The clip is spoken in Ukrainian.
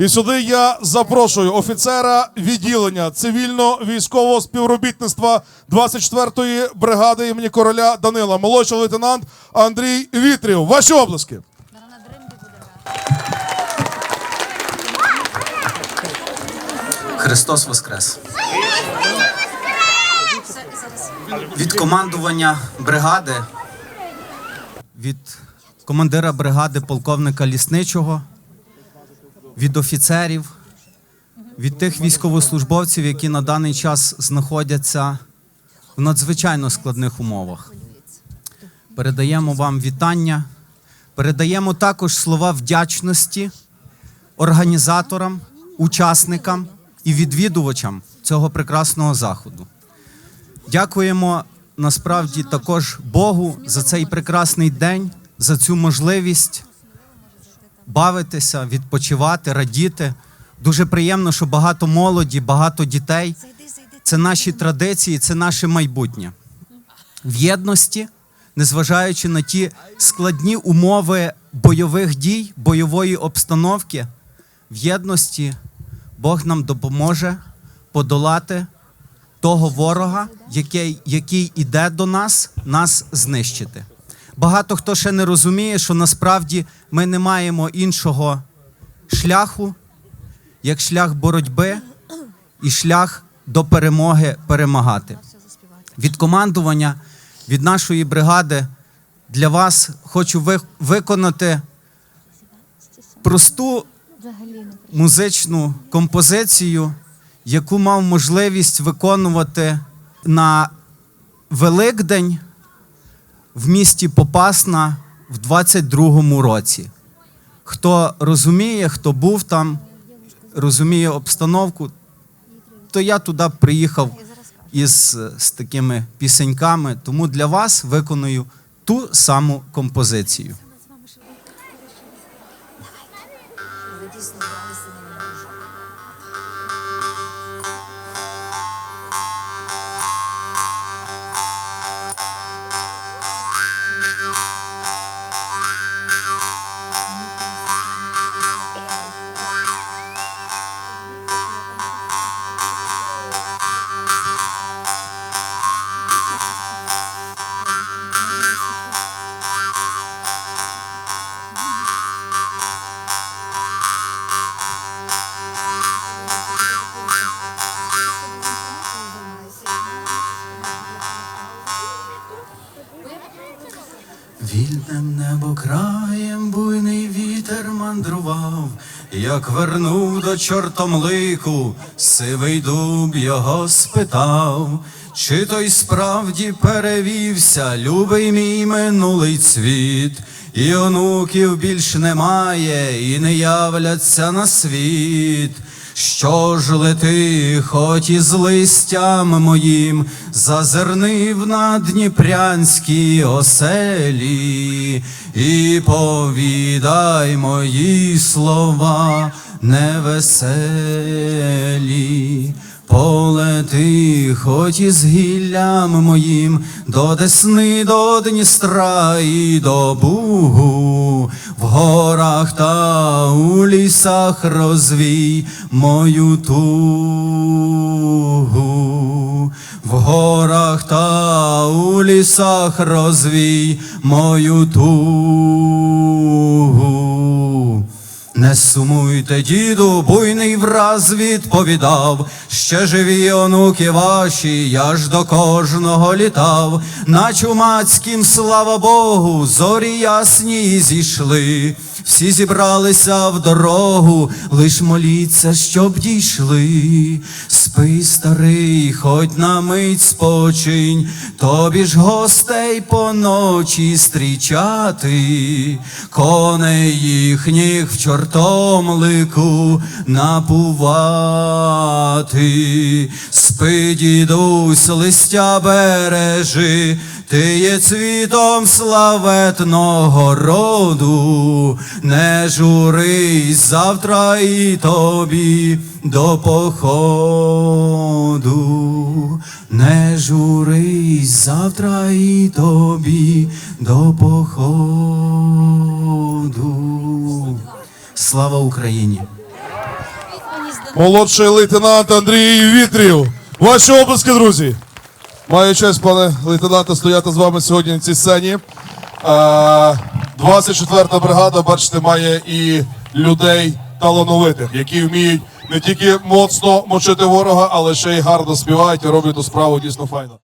І сюди я запрошую офіцера відділення цивільно-військового співробітництва 24-ї бригади імені короля Данила, молодший лейтенант Андрій Вітрів. Ваші обласки. Христос Воскрес! Від командування бригади, від командира бригади полковника лісничого, від офіцерів, від тих військовослужбовців, які на даний час знаходяться в надзвичайно складних умовах. Передаємо вам вітання, передаємо також слова вдячності організаторам, учасникам і відвідувачам цього прекрасного заходу. Дякуємо насправді також Богу за цей прекрасний день, за цю можливість бавитися, відпочивати, радіти. Дуже приємно, що багато молоді, багато дітей. Це наші традиції, це наше майбутнє. В єдності, незважаючи на ті складні умови бойових дій, бойової обстановки, в єдності Бог нам допоможе подолати того ворога, який, який іде до нас, нас знищити. Багато хто ще не розуміє, що насправді ми не маємо іншого шляху, як шлях боротьби і шлях до перемоги перемагати. Від командування, від нашої бригади для вас хочу ви- виконати просту музичну композицію, яку мав можливість виконувати на Великдень в місті Попасна в 22-му році. Хто розуміє, хто був там, розуміє обстановку, то я туди приїхав із з такими пісеньками, тому для вас виконую ту саму композицію. Вільним небо краєм буйний вітер мандрував, як вернув до чортомлику, сивий дуб його спитав, чи той справді перевівся, любий мій минулий цвіт, і онуків більш немає, і не являться на світ. Що ж лети, хоч із листям моїм, зазирнив на дніпрянські оселі, і повідай мої слова невеселі. Полети, хоч із гіллям моїм, до Десни, до Дністра і до Бугу, в горах та лісах розвій мою тугу, в горах та у лісах розвій мою тугу. Не сумуйте, діду, буйний враз відповідав, ще живі онуки ваші, я ж до кожного літав, на чумацькім, слава Богу, зорі ясні зійшли, всі зібралися в дорогу, лиш моліться, щоб дійшли. Спи, старий, хоть на мить спочинь, тобі ж гостей по ночі стрічати, коней їхніх в чортомлику напувати. Спи, дідусь, листя бережи, ти є цвітом славетного роду, не журись завтра і тобі до походу, не журись завтра і тобі до походу. Слава Україні! молодший лейтенант Андрій Вітрів. Ваші обласки, друзі. Маю честь, пане лейтенанте, стояти з вами сьогодні на цій сцені. Е, 24-та бригада, бачите, має і людей талановитих, які вміють не тільки моцно мочити ворога, але ще й гарно співають і роблять ту справу дійсно файно.